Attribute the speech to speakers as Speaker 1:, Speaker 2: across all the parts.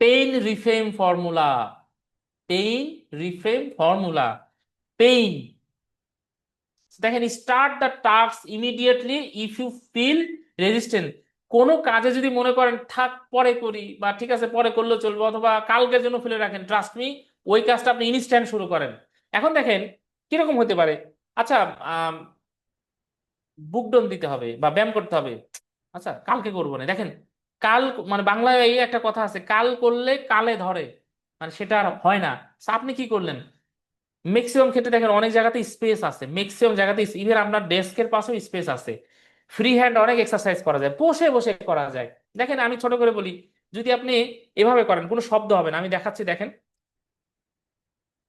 Speaker 1: Pain reframe formula pain reframe formula pain দেখেন start the task immediately if you feel resistant কোনো কাজে যদি মনে করেন, থাক, পরে করি বা, ঠিক আছে, পরে করলেও চলবে অথবা, কালকের জন্য ফেলে রাখেন ট্রাস্ট মি ওই কাজটা আপনি ইনস্ট্যান্ট শুরু করেন। এখন দেখেন, কীরকম হতে পারে? আচ্ছা বুক ডন দিতে হবে বা, ব্যায়াম করতে হবে। আচ্ছা কালকে করব না। দেখেন কাল মানে বাংলায় এই একটা কথা আছে, কাল করলে কালে ধরে। মানে সেটা আর হয় না। আপনি কি করলেন? ম্যাক্সিমাম ক্ষেত্রে দেখেন, অনেক জায়গাতে স্পেস আছে। ম্যাক্সিমাম জায়গাতে ইভেন আপনার ডেস্কের পাশেও স্পেস আছে। ফ্রি হ্যান্ড অনেক এক্সারসাইজ করা যায়। বসে বসে করা যায়। দেখেন, আমি ছোট করে বলি, যদি আপনি এভাবে করেন, কোনো শব্দ হবে না। আমি দেখাচ্ছি, দেখেন।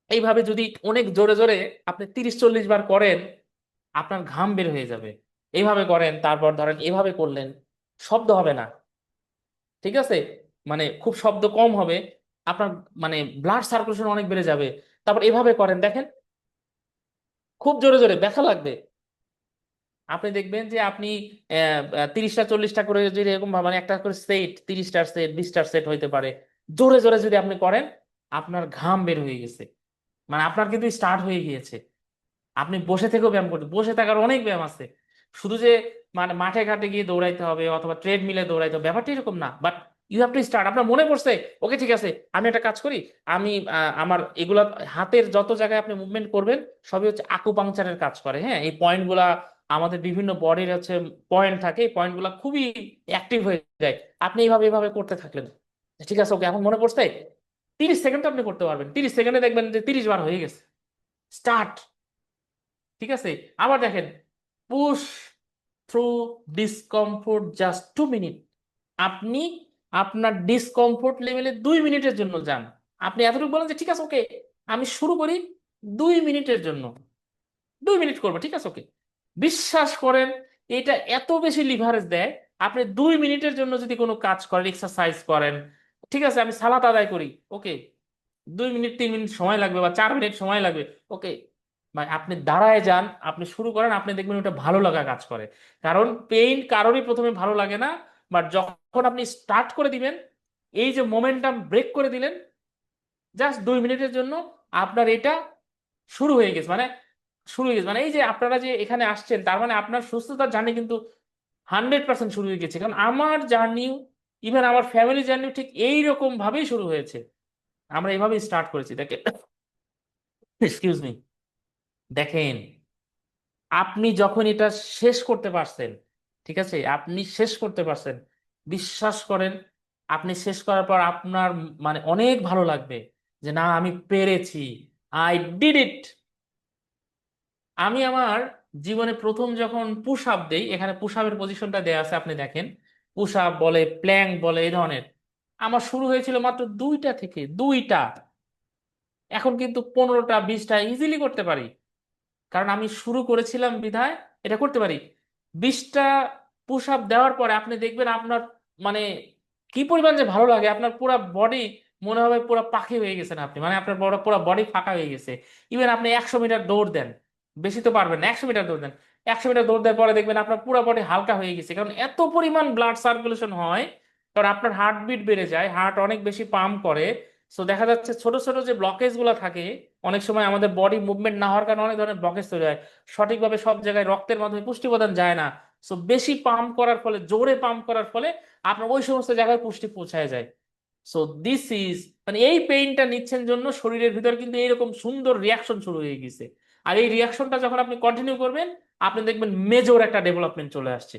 Speaker 1: এইভাবে যদি অনেক জোরে জোরে আপনি তিরিশ, চল্লিশ বার করেন, আপনার ঘাম বের হয়ে যাবে। এইভাবে করেন, তারপর ধরেন, এভাবে করলেন, শব্দ হবে না। ঠিক আছে? মানে খুব শব্দ কম হবে, আপনার মানে ব্লাড সার্কুলেশন অনেক বেড়ে যাবে। তারপর এভাবে করেন, দেখেন। খুব জোরে জোরে, ব্যথা লাগবে। আপনি দেখবেন যে আপনি তিরিশটা, চল্লিশটা করে যদি এরকম মানে একটা করে সেট তিরিশটার সেট বিশটার সেট হইতে পারে। জোরে জোরে যদি আপনি করেন, আপনার ঘাম বের হয়ে গেছে। মানে আপনার কিন্তু স্টার্ট হয়ে গিয়েছে। আপনি বসে থেকেও ব্যায়াম করতে, বসে থাকার অনেক ব্যায়াম আছে। শুধু যে মানে মাঠে ঘাটে গিয়ে দৌড়াইতে হবে অথবা ট্রেড মিলে দৌড়াইতে হবে, ব্যাপারটা এরকম না। But you have to start আপনার মনে পড়ছে, ওকে, ঠিক আছে, আমি একটা কাজ করি, আমি আমার এগুলা হাতের যত জায়গায় আপনি মুভমেন্ট করবেন, সবই হচ্ছে আকুপাংচারের কাজ করে। হ্যাঁ এই পয়েন্টগুলা আমাদের বিভিন্ন বডির হচ্ছে পয়েন্ট থাকে, এই পয়েন্টগুলা খুবই অ্যাক্টিভ হয়ে যায়। আপনি এইভাবে এইভাবে করতে থাকলেন। ঠিক আছে, ওকে, এখন মনে পড়ছে? তিরিশ সেকেন্ড আপনি করতে পারবেন। তিরিশ সেকেন্ডে দেখবেন যে তিরিশ বার হয়ে গেছে। স্টার্ট ঠিক আছে, আবার দেখেন push through discomfort just two minute আপনি আপনার ডিসকমফোর্ট লেভেলে দুই মিনিটের জন্য যান। আপনি এতটুকু বলেন যে, ঠিক আছে ওকে আমি শুরু করি দুই মিনিটের জন্য। দুই মিনিট করব, ঠিক আছে ওকে বিশ্বাস করেন, এটা এত বেশি লিভারেজ দেয়, আপনি দুই মিনিটের জন্য যদি কোনো কাজ করেন এক্সারসাইজ করেন, ঠিক আছে, আমি সালাত আদায় করি ওকে দুই মিনিট, তিন মিনিট সময় লাগবে বা চার মিনিট সময় লাগবে ওকে মানে আপনি দাঁড়ায় যান, আপনি শুরু করেন, আপনি দেখবেন ওটা ভালো লাগা কাজ করে। কারণ পেইন কারোরই প্রথমে ভালো লাগে না বাট যখন আপনি স্টার্ট করে দিবেন, এই যে মোমেন্টাম ব্রেক করে দিলেন জাস্ট দুই মিনিটের জন্য আপনার এটা শুরু হয়ে গেছে মানে শুরু হয়ে গেছে। মানে এই যে আপনারা যে এখানে আসছেন, তার মানে আপনার সুস্থতার জার্নি কিন্তু হান্ড্রেড পার্সেন্ট শুরু হয়ে গেছে। কারণ আমার জার্নি ইভেন আমার ফ্যামিলি জার্নি ঠিক এইরকম ভাবেই শুরু হয়েছে। আমরা এইভাবেই স্টার্ট করেছি। দেখেন এক্সকিউজ মি দেখেন, আপনি যখন এটা শেষ করতে পারছেন, ঠিক আছে? আপনি শেষ করতে পারছেন, বিশ্বাস করেন, আপনি শেষ করার পর আপনার মানে অনেক ভালো লাগবে যে, না, আমি পেরেছি, আই ডিড ইট। আমি আমার জীবনে প্রথম যখন পুশ আপ দেই, এখানে পুশ আপের পজিশনটা দেয়া আছে, আপনি দেখেন। পুশ আপ বলে প্ল্যাঙ্ক বলে এই ধরনের। আমার শুরু হয়েছিল মাত্র দুইটা থেকে, দুইটা। এখন কিন্তু পনেরোটা, বিশটা ইজিলি করতে পারি। কারণ আমি শুরু করেছিলাম বিধায়, এটা করতে পারি। বিশটা পুশ আপ দেওয়ার পরে আপনি দেখবেন আপনার মানে কি পরিমাণ যে ভালো লাগে, আপনার পুরো বডি মনে হবে পুরো পাখি হয়ে গেছেন আপনি মানে আপনার বড়, পুরো বডি ফাঁকা হয়ে গেছে। ইভেন আপনি একশো মিটার দৌড় দেন, বেশি তো পারবেন না, একশো মিটার দৌড় দেন। একশো মিটার দৌড় দেওয়ার পরে দেখবেন আপনার পুরো বডি হালকা হয়ে গেছে, কারণ এত পরিমাণ ব্লাড সার্কুলেশন হয়, কারণ আপনার হার্টবিট বেড়ে যায় হার্ট অনেক বেশি পাম্প করে সো দেখা যাচ্ছে ছোট ছোট যে ব্লকেজগুলো থাকে, অনেক সময় আমাদের বডি মুভমেন্ট না হওয়ার কারণে অনেক ধরনের ব্লকেজ তৈরি হয়। সঠিকভাবে সব জায়গায় রক্তের মাধ্যমে পুষ্টি প্রদান যায় না। সো বেশি পাম্প করার ফলে, জোরে পাম্প করার ফলে আপনার ওই সমস্ত জায়গায় পুষ্টি পৌঁছায় যায়। সো দিস ইজ মানে এই পেইনটা নিচ্ছেন জন্য শরীরের ভিতর কিন্তু এইরকম সুন্দর রিয়াকশন শুরু হয়ে গেছে। আর এই রিয়াকশনটা যখন আপনি কন্টিনিউ করবেন, আপনি দেখবেন মেজর একটা ডেভেলপমেন্ট চলে আসছে।